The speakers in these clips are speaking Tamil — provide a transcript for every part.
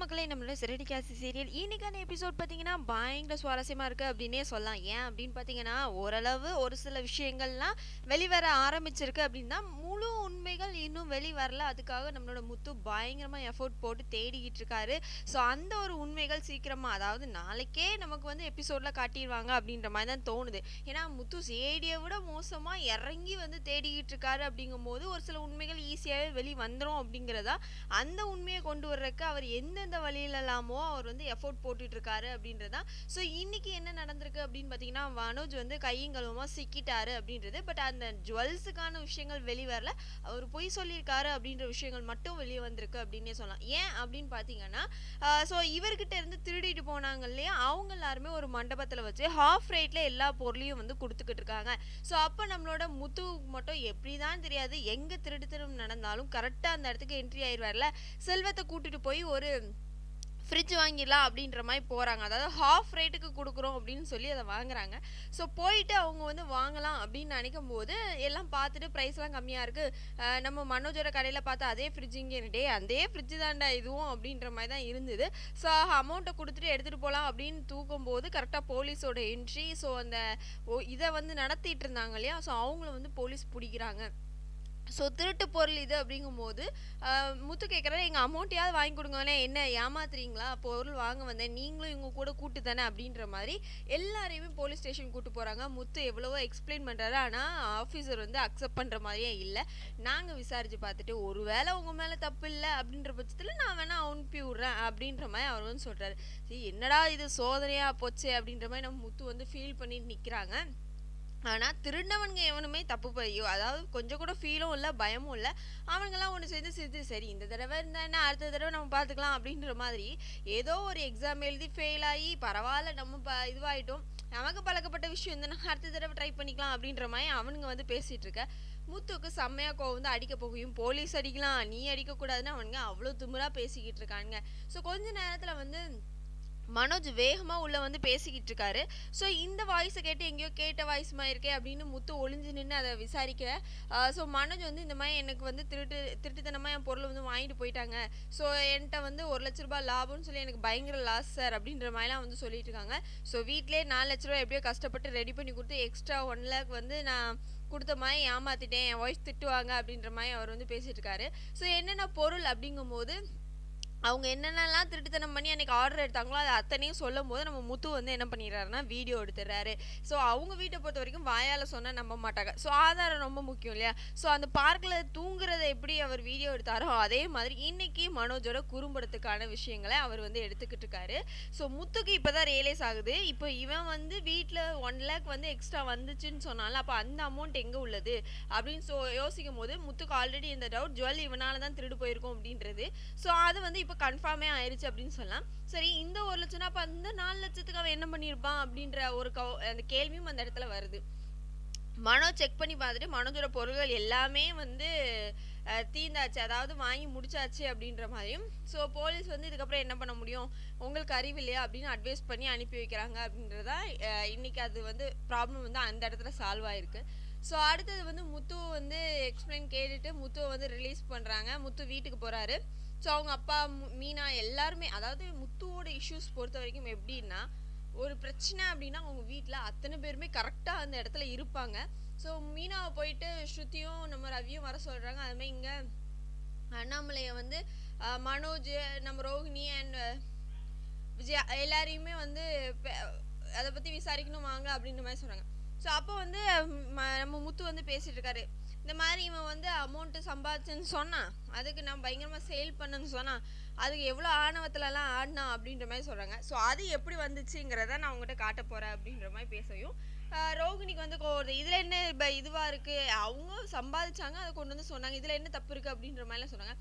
மக்களே நம்மளோட சிரடி காசி சீரியல் இன்னைக்கான எபிசோட் பார்த்தீங்கன்னா பயங்கர சுவாரஸ்யமாக இருக்குது அப்படின்னே சொல்லலாம். ஏன் அப்படின்னு பார்த்தீங்கன்னா ஓரளவு ஒரு சில விஷயங்கள்லாம் வெளிவர ஆரம்பிச்சிருக்கு அப்படின்னா முழு உண்மைகள் இன்னும் வெளிவரல. அதுக்காக நம்மளோட முத்து பயங்கரமாக எஃபோர்ட் போட்டு தேடிக்கிட்டு இருக்காரு. ஸோ அந்த ஒரு உண்மைகள் சீக்கிரமாக அதாவது நாளைக்கே நமக்கு வந்து எபிசோடில் காட்டிடுவாங்க அப்படின்ற மாதிரி தான் தோணுது. ஏன்னா முத்து சேடியை விட மோசமாக இறங்கி வந்து தேடிக்கிட்டு இருக்காரு அப்படிங்கும்போது ஒரு சில உண்மைகள் ஈஸியாகவே வெளி வந்துடும் அப்படிங்கிறதா அந்த உண்மையை கொண்டு வர்றதுக்கு அவர் எந்த எந்தெந்த வழியிலலாமோ அவர் வந்து எஃபோர்ட் போட்டுட்டு இருக்காரு அப்படின்றதா. ஸோ இன்னைக்கு என்ன நடந்திருக்கு அப்படின்னு பார்த்தீங்கன்னா மனோஜ் வந்து கையங்கலமாக சிக்கிட்டாரு அப்படின்றது. பட் அந்த ஜுவல்ஸுக்கான விஷயங்கள் வெளிவரல. அவர் பொய் சொல்லியிருக்காரு அப்படின்ற விஷயங்கள் மட்டும் வெளியே வந்திருக்கு அப்படின்னே சொல்லலாம். ஏன் அப்படின்னு பார்த்தீங்கன்னா ஸோ இவர்கிட்ட இருந்து திருடிட்டு போனாங்க இல்லையா? அவங்க எல்லாருமே ஒரு மண்டபத்தில் வச்சு ஹாஃப் ரேட்டில் எல்லா பொருளையும் வந்து கொடுத்துக்கிட்டு இருக்காங்க ஸோ அப்போ நம்மளோட முத்து மட்டும் எப்படி தான் தெரியாது. எங்கே திருடுத்தனம் நடந்தாலும் கரெக்டாக அந்த இடத்துக்கு என்ட்ரி ஆயிடுவார்ல செல்வத்தை கூட்டிட்டு போய் ஒரு ஃப்ரிட்ஜ் வாங்கிடலாம் அப்படின்ற மாதிரி போகிறாங்க அதாவது ஹாஃப் ரேட்டுக்கு கொடுக்குறோம் அப்படின்னு சொல்லி அதை வாங்குறாங்க. ஸோ போயிட்டு அவங்க வந்து வாங்கலாம் அப்படின்னு நினைக்கும் போது எல்லாம் பார்த்துட்டு ப்ரைஸ்லாம் கம்மியாக இருக்குது நம்ம மனோஜோட கடையில் பார்த்தா அதே ஃப்ரிட்ஜ் இங்கே டே அதே ஃப்ரிட்ஜ் தாண்டா இதுவும் அப்படின்ற மாதிரி தான் இருந்தது. ஸோ அமௌண்ட்டை கொடுத்துட்டு எடுத்துகிட்டு போகலாம் அப்படின்னு தூக்கும் போது கரெக்டாக போலீஸோட என்ட்ரி ஸோ அந்த ஓ இதை வந்து நடத்திட்டு இருந்தாங்க இல்லையா? ஸோ அவங்கள வந்து போலீஸ் பிடிக்கிறாங்க. ஸோ திருட்டு பொருள் இது அப்படிங்கும்போது முத்து கேட்குறாரு எங்கள் அமௌண்ட்டையாவது வாங்கி கொடுங்கண்ணே என்ன ஏமாத்துறீங்களா? பொருள் வாங்க வந்தேன் நீங்களும் இவங்க கூட கூட்டு தானே? அப்படின்ற மாதிரி எல்லாரையுமே போலீஸ் ஸ்டேஷன் கூட்டு போகிறாங்க முத்து எவ்வளவோ எக்ஸ்பிளைன் பண்ணுறாரு ஆனால் ஆஃபீஸர் வந்து அக்செப்ட் பண்ணுற மாதிரியே இல்லை. நாங்கள் விசாரித்து பார்த்துட்டு ஒரு வேளை உங்கள் மேலே தப்பு இல்லை அப்படின்ற பட்சத்தில் நான் வேணால் அனுப்பி விட்றேன் அப்படின்ற மாதிரி அவர் வந்து சொல்கிறாரு சரி என்னடா இது சோதனையாக போச்சு? அப்படின்ற மாதிரி நம்ம முத்து வந்து ஃபீல் பண்ணிட்டு நிற்கிறாங்க ஆனால் திருடினவனுங்க எவனுமே தப்பு பையோ அதாவது கொஞ்சம் கூட ஃபீலும் இல்லை பயமும் இல்லை அவனுங்கெல்லாம் ஒன்று சேர்ந்து சிரித்து சரி இந்த தடவை இருந்தா என்ன அடுத்த தடவை நம்ம பார்த்துக்கலாம் அப்படின்ற மாதிரி ஏதோ ஒரு எக்ஸாம் எழுதி ஃபெயில் ஆகி பரவாயில்ல நம்ம ப இதுவாகிட்டோம் நமக்கு பழக்கப்பட்ட விஷயம் தானே அடுத்த தடவை ட்ரை பண்ணிக்கலாம் அப்படின்ற மாதிரி அவனுங்க வந்து பேசிகிட்டு இருக்க. முத்துக்கு செம்மையாக கோவம் வந்து அடிக்க போகையும் போலீஸ் அடிக்கலாம் நீ அடிக்கக்கூடாதுன்னு அவனுங்க அவ்வளோ துமுறாக பேசிக்கிட்டு இருக்கானுங்க. ஸோ கொஞ்ச நேரத்தில் வந்து மனோஜ் வேகமாக உள்ள வந்து பேசிக்கிட்டு இருக்காரு. ஸோ இந்த வாய்ஸை கேட்டு எங்கேயோ கேட்ட வாய்ஸ் மாதிரி இருக்கே அப்படின்னு முத்து ஒளிஞ்சு நின்று அதை விசாரிக்க ஸோ மனோஜ் வந்து இந்த மாதிரி எனக்கு வந்து திருட்டு திருட்டுத்தனமாக என் பொருளை வந்து வாங்கிட்டு போயிட்டாங்க. ஸோ என்கிட்ட வந்து ஒரு லட்ச ரூபாய் லாபம்னு சொல்லி எனக்கு பயங்கர லாஸ் சார் அப்படின்ற மாதிரிலாம் வந்து சொல்லிட்டு இருக்காங்க. ஸோ வீட்டிலே நாலு லட்ச ரூபா எப்படியோ கஷ்டப்பட்டு ரெடி பண்ணி கொடுத்து எக்ஸ்ட்ரா ஒன் லேக் வந்து நான் கொடுத்த மாதிரி ஏமாத்திட்டேன். என் ஒய்ஃப் திட்டுவாங்க அப்படின்ற மாதிரி அவர் வந்து பேசிட்டு இருக்காரு. ஸோ என்னென்ன பொருள் அப்படிங்கும்போது அவங்க என்னென்னலாம் திருட்டுத்தனம் பண்ணி அன்றைக்கி ஆர்டர் எடுத்தாங்களோ அது அத்தனையும் சொல்லும் போது நம்ம முத்து வந்து என்ன பண்ணிடுறாருன்னா வீடியோ எடுத்துடுறாரு. ஸோ அவங்க வீட்டை பொறுத்த வரைக்கும் வாயால் சொன்னால் நம்ப மாட்டாங்க. ஸோ ஆதாரம் ரொம்ப முக்கியம் இல்லையா? ஸோ அந்த பார்க்கில் தூங்குறத எப்படி அவர் வீடியோ எடுத்தாரோ அதே மாதிரி இன்னைக்கு மனோஜோட குறும்படத்துக்கான விஷயங்களை அவர் வந்து எடுத்துக்கிட்டு இருக்காரு. ஸோ முத்துக்கு இப்போ தான் ரியலைஸ் ஆகுது. இப்போ இவன் வந்து வீட்டில் ஒன் லேக் வந்து எக்ஸ்ட்ரா வந்துச்சுன்னு சொன்னாலும் அப்போ அந்த அமௌண்ட் எங்கே உள்ளது? அப்படின்னு ஸோ யோசிக்கும் போது முத்துக்கு ஆல்ரெடி இந்த டவுட் ஜுவல் இவனால் தான் திருடு போயிருக்கும் அப்படின்றது. ஸோ அது வந்து இப்போ கன்ஃபார்மே ஆயிடுச்சு அப்படின்னு சொல்லலாம். சரி இந்த ஒரு லட்சம்னா அப்போ அந்த நாலு லட்சத்துக்கு அவன் என்ன பண்ணியிருப்பான் அப்படின்ற ஒரு கவ அந்த கேள்வியும் அந்த இடத்துல வருது. மனோ செக் பண்ணி பார்த்துட்டு மனோஜோட பொருள்கள் எல்லாமே வந்து தீந்தாச்சு அதாவது வாங்கி முடிச்சாச்சு அப்படின்ற மாதிரியும். ஸோ போலீஸ் வந்து இதுக்கப்புறம் என்ன பண்ண முடியும்? உங்களுக்கு அறிவு இல்லையா? அப்படின்னு அட்வைஸ் பண்ணி அனுப்பி வைக்கிறாங்க அப்படின்றதா இன்னைக்கு அது வந்து ப்ராப்ளம் வந்து அந்த இடத்துல சால்வ் ஆயிருக்கு. ஸோ அடுத்தது வந்து முத்து வந்து எக்ஸ்பிளைன் கேட்டுட்டு முத்துவை வந்து ரிலீஸ் பண்ணுறாங்க முத்து வீட்டுக்கு போகிறாரு ஸோ அவங்க அப்பா மீனா எல்லாருமே அதாவது முத்துவோட இஷ்யூஸ் பொறுத்த வரைக்கும் எப்படின்னா ஒரு பிரச்சனை அப்படின்னா அவங்க வீட்டில் அத்தனை பேருமே கரெக்டாக அந்த இடத்துல இருப்பாங்க. ஸோ மீனாவை போயிட்டு ஸ்ருதியும் நம்ம ரவியும் வர சொல்கிறாங்க அதுமாதிரி இங்கே அண்ணாமலையை வந்து மனோஜ் நம்ம ரோஹிணி அண்ட் விஜய் எல்லாரையுமே வந்து அதை பற்றி விசாரிக்கணும் வாங்க அப்படின்ற மாதிரி சொன்னாங்க ஸோ அப்போ வந்து நம்ம முத்து வந்து பேசிகிட்டு இருக்காரு இந்த மாதிரி இவன் வந்து அமௌண்ட்டு சம்பாதிச்சுன்னு சொன்னான் அதுக்கு நான் பயங்கரமாக சேல் பண்ணுன்னு சொன்னான் அதுக்கு எவ்வளோ ஆணவத்துலலாம் ஆடினா அப்படின்ற மாதிரி சொல்கிறாங்க ஸோ அது எப்படி வந்துச்சுங்கிறத நான் அவங்ககிட்ட காட்ட போகிறேன் அப்படின்ற மாதிரி பேசவும். ரோகிணிக்கு வந்து இதில் என்ன இப்போ இதுவாக இருக்குது அவங்க சம்பாதிச்சாங்க அதை கொண்டு வந்து சொன்னாங்க. இதில் என்ன தப்பு இருக்குது அப்படின்ற மாதிரிலாம் சொன்னாங்க.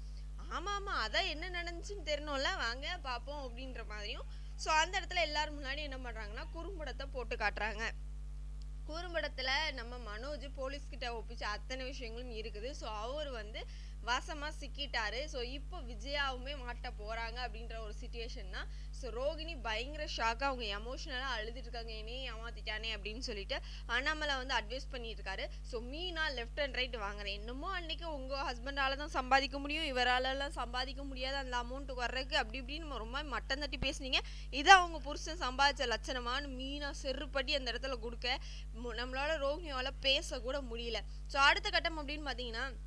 ஆமாம் ஆமாம் அதான் என்ன நடந்துச்சுன்னு தெரியணும்ல வாங்க பார்ப்போம் அப்படின்ற மாதிரியும். ஸோ அந்த இடத்துல எல்லாரும் முன்னாடி என்ன பண்ணுறாங்கன்னா குறும்படத்தை போட்டு காட்டுறாங்க. குறும்படத்தில் நம்ம மனோஜ் போலீஸ்கிட்ட ஒப்பிச்ச அத்தனை விஷயங்களும் இருக்குது. ஸோ அவர் வந்து வாசமா சிக்கிட்டாரு. ஸோ இப்போ விஜயாவுமே மாட்ட போறாங்க அப்படின்ற ஒரு சுச்சுவேஷன் தான். ஸோ ரோகிணி பயங்கர ஷாக்காக அவங்க எமோஷனலாக அழுதுட்டு இருக்காங்க. என்னையே ஏமாத்திட்டானே அப்படின்னு சொல்லிட்டு அண்ணாமலை வந்து அட்வைஸ் பண்ணிட்டு இருக்காரு. So Meena left and right வாங்குறேன். என்னமோ அன்னைக்கு உங்க ஹஸ்பண்டால தான் சம்பாதிக்க முடியும். இவராலலாம் சம்பாதிக்க முடியாது. அந்த அமௌண்ட் வர்றதுக்கு அப்படி இப்படின்னு ரொம்ப மட்டம் தட்டி பேசுனீங்க. இதை அவங்க புருஷன் சம்பாதிச்ச லட்சணமானு மீனா செருப்படி அந்த இடத்துல கொடுக்க. மு- நம்மளால ரோகிணியால் பேசக்கூட முடியல. ஸோ அடுத்த கட்டம் அப்படின்னு பார்த்தீங்கன்னா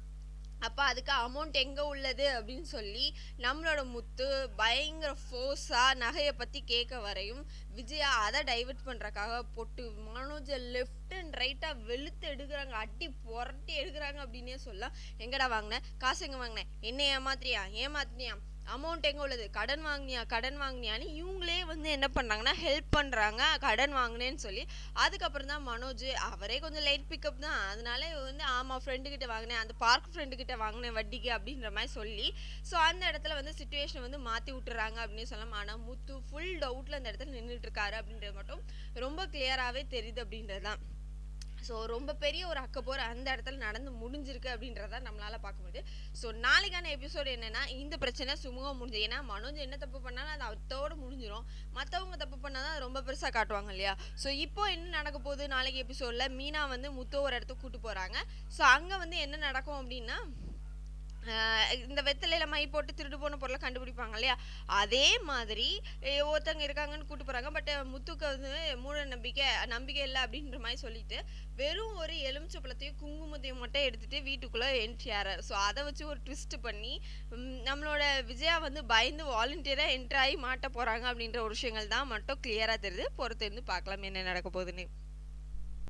அப்போ அதுக்கு அமௌண்ட் எங்கே உள்ளது அப்படின்னு சொல்லி நம்மளோட முத்து பயங்கர ஃபோர்ஸாக நகையை பற்றி கேட்க வரையும் விஜயா அதை டைவர்ட் பண்ணுறக்காக பொட்டு மனோஜை லெஃப்ட் அண்ட் ரைட்டாக வெளுத்து எடுக்கிறாங்க. அட்டி புரட்டி எடுக்கிறாங்க அப்படின்னே சொல்லலாம். எங்கடா வாங்கினேன் காசு எங்கே வாங்கினேன் என்ன ஏமாத்திரியா ஏமாத்தினியா? அமௌண்ட் எங்கே உள்ளது? கடன் வாங்கினியா கடன் வாங்கினியான்னு இவங்களே வந்து என்ன பண்ணுறாங்கன்னா ஹெல்ப் பண்ணுறாங்க கடன் வாங்கினேன்னு சொல்லி அதுக்கப்புறம் தான் மனோஜ் அவரே கொஞ்சம் லைட் பிக்கப் தான். அதனால வந்து ஆமாம் ஃப்ரெண்டுக்கிட்ட வாங்கினேன். அந்த பார்க் ஃப்ரெண்டுக்கிட்ட வாங்கினேன் வட்டிக்கு அப்படின்ற மாதிரி சொல்லி. ஸோ அந்த இடத்துல வந்து சுச்சுவேஷனை வந்து மாற்றி விட்டுறாங்க அப்படின்னு சொல்லலாம். ஆனால் முத்து ஃபுல் டவுட்டில் அந்த இடத்துல நின்றுட்டு இருக்காரு அப்படின்றது மட்டும் ரொம்ப கிளியராகவே தெரியுது அப்படின்றது தான் ஸோ ரொம்ப பெரிய ஒரு அக்கப்போர் அந்த இடத்துல நடந்து முடிஞ்சிருக்கு அப்படின்றத நம்மளால் பார்க்க முடியுது. ஸோ நாளைக்கான எபிசோடு என்னென்னா இந்த பிரச்சனை சுமூகம் முடிஞ்சு ஏன்னா மனோஜ் என்ன தப்பு பண்ணாலும் அது அதோட முடிஞ்சிடும் மற்றவங்க தப்பு பண்ணால் தான் ரொம்ப பெருசாக காட்டுவாங்க இல்லையா? ஸோ இப்போ என்ன நடக்க போகுது நாளைக்கு எபிசோடில் மீனா வந்து முத்தோ ஒரு இடத்துக்கு கூட்டு போகிறாங்க ஸோ அங்கே வந்து என்ன நடக்கும் அப்படின்னா இந்த வெத்தலையில மை போட்டு திருடு போன பொருளை கண்டுபிடிப்பாங்க இல்லையா? அதே மாதிரி ஒருத்தவங்க இருக்காங்கன்னு கூட்டு போறாங்க. பட் முத்துக்கு வந்து மூட நம்பிக்கை நம்பிக்கை இல்லை அப்படின்ற மாதிரி சொல்லிட்டு வெறும் ஒரு எலுமிச்சை பழத்தையும் குங்குமத்தையும் மட்டும் எடுத்துட்டு வீட்டுக்குள்ள என்ட்ரி ஆறாரு. ஸோ அதை வச்சு ஒரு ட்விஸ்ட் பண்ணி நம்மளோட விஜயா வந்து பயந்து வாலண்டியரா என்ட்ரி ஆகி மாட்ட போறாங்க அப்படின்ற ஒரு விஷயங்கள் தான் மட்டும் கிளியரா தெரியுது. பொறுத்து இருந்து பார்க்கலாம் என்ன நடக்க போகுதுன்னு.